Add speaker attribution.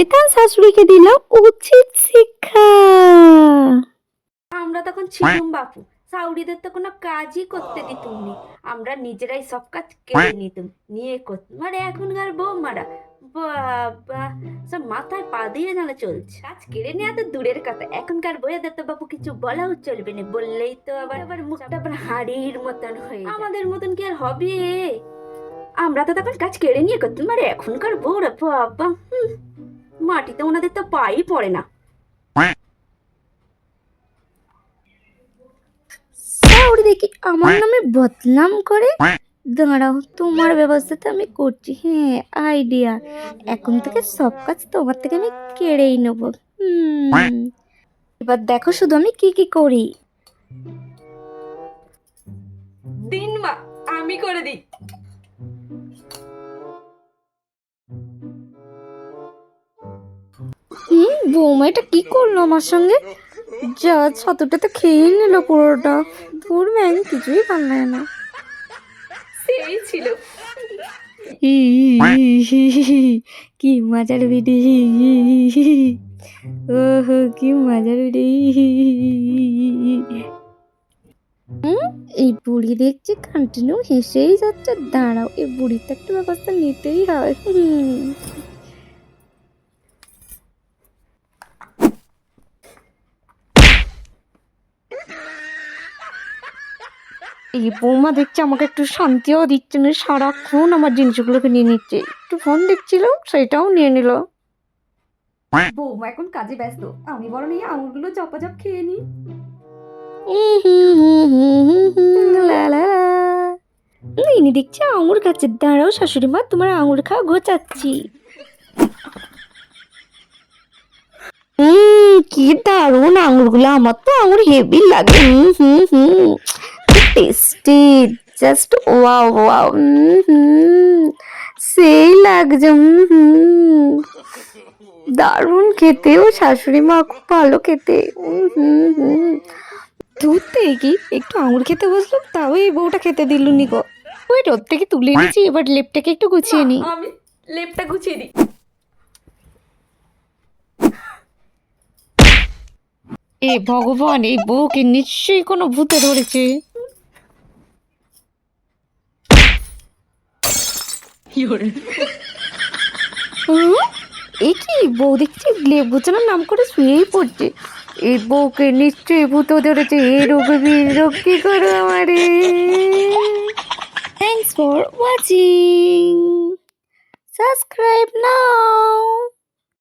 Speaker 1: শয়তান শাশুড়িকে দিল উচিত শিক্ষা।
Speaker 2: আমরা তখন ছিলুম বাপু সাউরিদের তো কোনো কাজই করতে দিতুম নি। আমরা নিজেরাই সব কাজ কেড়ে নিতুম নিয়ে করতুম আর এখনকার বৌমারা বাবা সব মাথায় পা দিয়ে নালে চলছে। কাজ কেড়ে নেওয়া তো দূরের কথা এখনকার বইয়াদের তো বাপু কিছু বলাও চলবে না বললেই তো আবার আবার মুখটা আবার হাড়ির মতন হয়ে আমাদের মতন কি আর হবে? আমরা তো তখন কাজ কেড়ে নিয়ে করতাম আর এখনকার বউরা বাবা হুম, মাটিতে ওনাদের তো পাই পড়ে না।
Speaker 1: দেখি আমার নামে বদনাম করে? দাঁড়াও তোমার ব্যবস্থাতে আমি করছি। হ্যাঁ আইডিয়া এখন থেকে সব কাজ তোমার থেকে আমি কেড়েই নেব। হুম। এবার দেখো শুধু আমি কি কি করি।
Speaker 2: দিন মা আমি করে দিই।
Speaker 1: বৌমা এটা কি করল আমার সঙ্গে যা ছাতুটা তো খেয়ে নিল পুরোটা ধুর ম্যাং কিছুই লাগে না
Speaker 2: সেই ছিল
Speaker 1: কি মজার ভিডি ওহো কি মজার ভিডি এই বুড়ি দেখছি কন্টিনিউ হেসেই যাচ্ছে দাঁড়াও এই বুড়ির তো একটা ব্যবস্থা নিতেই হয় এই বৌমা দেখছে আমাকে একটু শান্তিও দিচ্ছে না সারাক্ষণ আমার জিনিসগুলোকে নিয়ে নিচ্ছে। একটু ফোন দেখছিল সেটাও নিয়ে নিল।
Speaker 2: বৌমা এখন কাজে ব্যস্ত। আমি বরং এই আঙুরগুলো চপাচপ খেয়ে
Speaker 1: লা। ইনি দেখছি আঙুর খাচ্ছে। দাঁড়াও শাশুড়ি মা তোমার আঙুর খাওয়া ঘোচাচ্ছি হুম কি দারুণ আঙুরগুলো। আমার তো আঙুর হেভি লাগে। Hmm hmm hmm. Tasty just wow wow hmm সেই লাগছে হুম দারুণ খেতে ও শাশুড়ি মা খুব ভালো খেতে হুম হুম হুম দুধ থেকে একটু আঙুর খেতে বসলাম তাও এই বউটা খেতে দিল নি গো। ওই রোদ থেকে তুলে নিয়েছি এবার লেপটাকে একটু গুছিয়ে নি।
Speaker 2: আমি লেপটা গুছিয়ে দিই।
Speaker 1: এ ভগবান এই বউকে নিশ্চয়ই কোনো ভূতে ধরেছে হুম? এ কি? বউ দেখছি লেবুচানার নাম করে শুয়েই পড়ছে। এই বউকে নিশ্চয়ই ভূত ধরেছে। এ রোগে বিরক্তি করো আমারে? Thanks for watching subscribe now